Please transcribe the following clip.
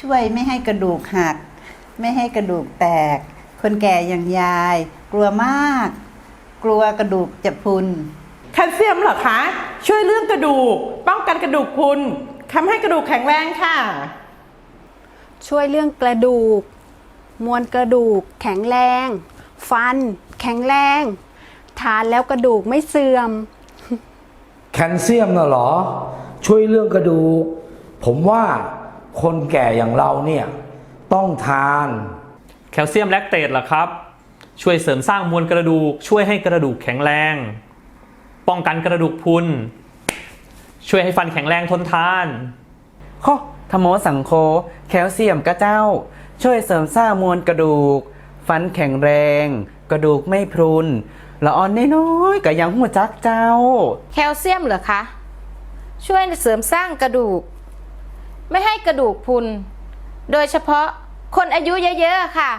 ช่วยไม่ให้กระดูกหัก ไม่ให้กระดูกแตก คนแก่อย่างยาย กลัวมาก กลัวกระดูกจะพรุน แคลเซียมเหรอคะ ช่วยเรื่องกระดูก ป้องกันกระดูกพรุนทำให้กระดูกแข็งแรงค่ะ ช่วยเรื่องกระดูก มวลกระดูก แข็งแรง ฟัน แข็งแรง ทานแล้วกระดูกไม่เสื่อม แคลเซียมน่ะเหรอ ช่วยเรื่องกระดูก ผมว่า คนแก่อย่างเราเนี่ยต้องทาน แคลเซียมแลคเตตล่ะครับ ช่วยเสริมสร้างมวลกระดูก ช่วยให้กระดูกแข็งแรง ป้องกันกระดูกพรุน ช่วยให้ฟันแข็งแรงทนทาน ข้อธโมสังโค แคลเซียมกระเจ้า ช่วยเสริมสร้างมวลกระดูก ฟันแข็งแรง กระดูกไม่พรุนละอ่อนน้อยๆก็ยังหัวจักเจ้า แคลเซียมเหรอคะ ช่วยเสริมสร้างกระดูก ไม่ให้กระดูกพุน โดยเฉพาะคนอายุเยอะๆค่ะ